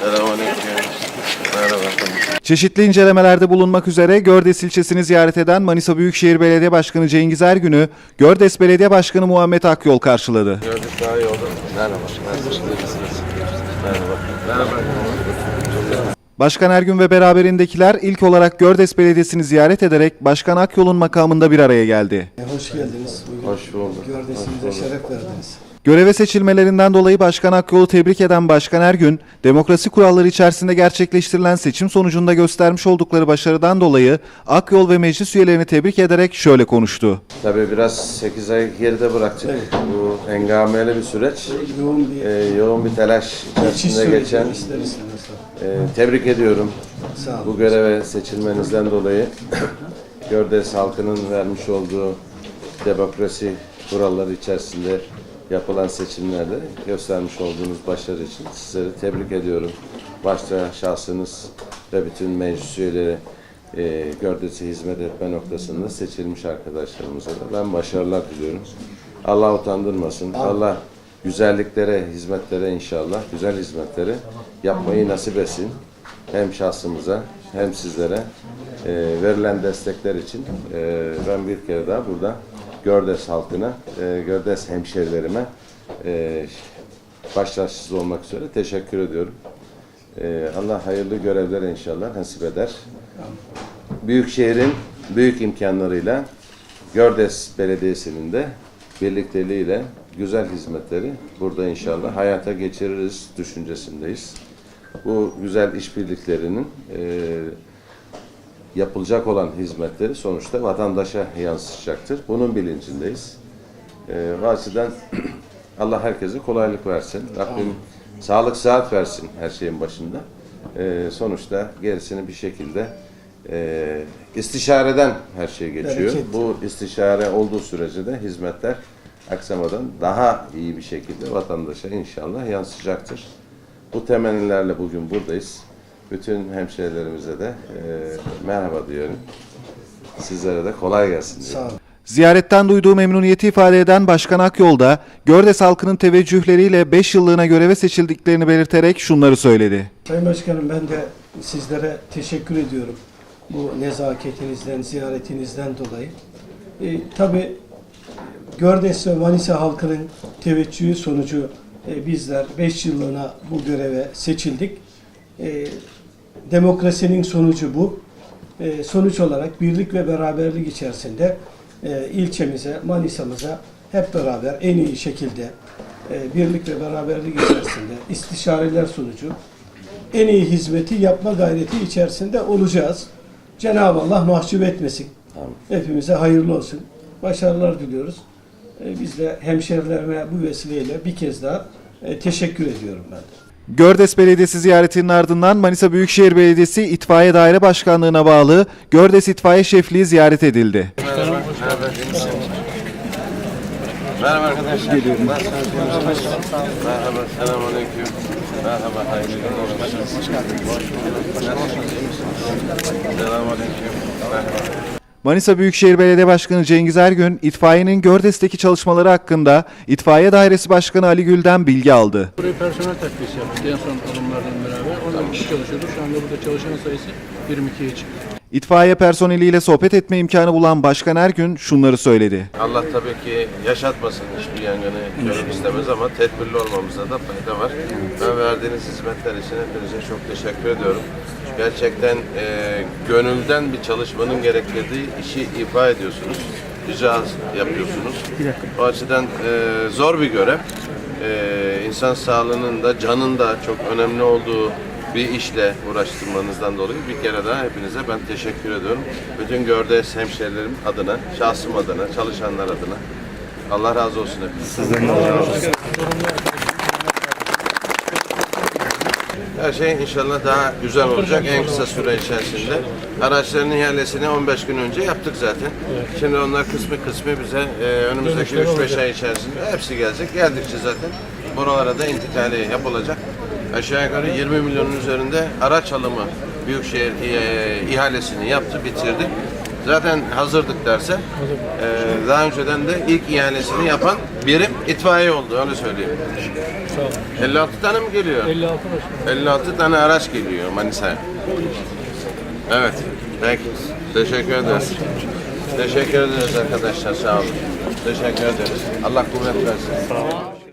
Selamünaleyküm. Merhaba. Çeşitli incelemelerde bulunmak üzere Gördes ilçesini ziyaret eden Manisa Büyükşehir Belediye Başkanı Cengiz Ergün'ü Gördes Belediye Başkanı Muhammed Akyol karşıladı. Gördük daha iyi oldu. Merhaba. Merhaba. Merhaba. Başkan Ergün ve beraberindekiler ilk olarak Gördes Belediyesi'ni ziyaret ederek Başkan Akyol'un makamında bir araya geldi. Hoş geldiniz. Bugün Hoş bulduk. Gördesinize şeref verdiniz. Göreve seçilmelerinden dolayı Başkan Akyol'u tebrik eden Başkan Ergün, demokrasi kuralları içerisinde gerçekleştirilen seçim sonucunda göstermiş oldukları başarıdan dolayı Akyol ve meclis üyelerini tebrik ederek şöyle konuştu. Tabii biraz 8 ay geride bıraktık. Bu engameli bir süreç. Yoğun bir Ee, yoğun bir telaş içerisinde geçen. ister. Ee, tebrik ediyorum. Sağ olun. Bu göreve seçilmenizden dolayı Gördes halkının vermiş olduğu demokrasi kuralları içerisinde yapılan seçimlerde göstermiş olduğunuz başarı için sizleri tebrik ediyorum. Başta şahsınız ve bütün meclis üyeleri e, Gördes'e hizmet etme noktasında seçilmiş arkadaşlarımıza da ben başarılar diliyorum. Allah utandırmasın. Allah güzelliklere, hizmetlere inşallah, güzel hizmetleri yapmayı nasip etsin hem şahsımıza hem sizlere e, verilen destekler için e, ben bir kere daha burada Gördes halkına, e, Gördes hemşerilerime e, başlarsız olmak üzere teşekkür ediyorum. E, Allah hayırlı görevler inşallah nasip eder. Büyükşehir'in büyük imkanlarıyla Gördes Belediyesi'nin de birlikteliğiyle güzel hizmetleri burada inşallah hayata geçiririz düşüncesindeyiz bu güzel işbirliklerinin e, yapılacak olan hizmetleri sonuçta vatandaşa yansıyacaktır. Bunun bilincindeyiz. E, açıdan Allah herkese kolaylık versin. Rabbim sağlık sıhhat versin her şeyin başında. E, sonuçta gerisini bir şekilde e, istişareden her şey geçiyor. Bu istişare olduğu sürece de hizmetler aksamadan daha iyi bir şekilde vatandaşa inşallah yansıyacaktır. Bu temennilerle bugün buradayız. Bütün hemşehrilerimize de e, merhaba diyorum. Sizlere de kolay gelsin diyorum. Sağ olun. Ziyaretten duyduğu memnuniyeti ifade eden Başkan Akyol da Gördes halkının teveccühleriyle 5 yıllığına göreve seçildiklerini belirterek şunları söyledi. Sayın Başkanım ben de sizlere teşekkür ediyorum. Bu nezaketinizden, ziyaretinizden dolayı. E, tabii Gördes ve Manisa halkının teveccühü sonucu e, bizler 5 yıllığına bu göreve seçildik. E, demokrasinin sonucu bu. E, sonuç olarak birlik ve beraberlik içerisinde e, ilçemize, Manisa'mıza hep beraber en iyi şekilde e, birlik ve beraberlik içerisinde istişareler sonucu en iyi hizmeti yapma gayreti içerisinde olacağız. Cenab-ı Allah mahcup etmesin. Hepimize hayırlı olsun. Başarılar diliyoruz. E, Biz de hemşerilerime bu vesileyle bir kez daha e, teşekkür ediyorum ben de. Gördes Belediyesi ziyaretinin ardından Manisa Büyükşehir Belediyesi İtfaiye Daire Başkanlığı'na bağlı Gördes İtfaiye Şefliği ziyaret edildi. Merhaba. Merhaba. Merhaba arkadaşlar. Geliyorum. Merhaba. Merhaba. Hayırlı olsun. Hoş geldiniz. Merhaba. Manisa Büyükşehir Belediye Başkanı Cengiz Ergün, itfaiyenin Gördes'teki çalışmaları hakkında İtfaiye Dairesi Başkanı Ali Gül'den bilgi aldı. Buraya personel takviyesi yaptık en son alımlardan beraber. 10 kişi çalışıyordu. Şu anda burada çalışan sayısı 22'ye çıktı. İtfaiye personeliyle sohbet etme imkanı bulan Başkan Ergün şunları söyledi. Allah tabii ki yaşatmasın hiçbir yangını gönül istemez ama tedbirli olmamızda da fayda var. Ben verdiğiniz hizmetler için hepinize çok teşekkür ediyorum. Gerçekten e, gönülden bir çalışmanın gerektirdiği işi ifa ediyorsunuz. Rica yapıyorsunuz. O açıdan e, zor bir görev. E, insan sağlığının da canın da çok önemli olduğu bir işle uğraştırmanızdan dolayı bir kere daha hepinize ben teşekkür ediyorum. Bütün Gördes hemşerilerim adına, şahsım adına, çalışanlar adına. Allah razı olsun hepinize. Sizden Allah razı olsun. Her şey inşallah daha güzel olacak en kısa süre içerisinde. Araçların ihalesini 15 gün önce yaptık zaten. Şimdi onlar kısmı kısmı bize e, önümüzdeki 3-5 ay içerisinde hepsi gelecek. Geldikçe zaten buralara da intikali yapılacak. Aşağı yukarı 20 milyonun üzerinde araç alımı Büyükşehir e, ihalesini yaptı, bitirdi. Zaten hazırdık derse. Ee, daha önceden de ilk ihalesini yapan birim itfaiye oldu öyle söyleyeyim. Sağ olun. 56 tane mi geliyor? 56 başkanım. 56 tane araç geliyor Manisa'ya. Evet. Peki. Teşekkür ederiz. Teşekkür ederiz arkadaşlar. Sağ olun. Teşekkür ederiz. Allah kuvvet versin.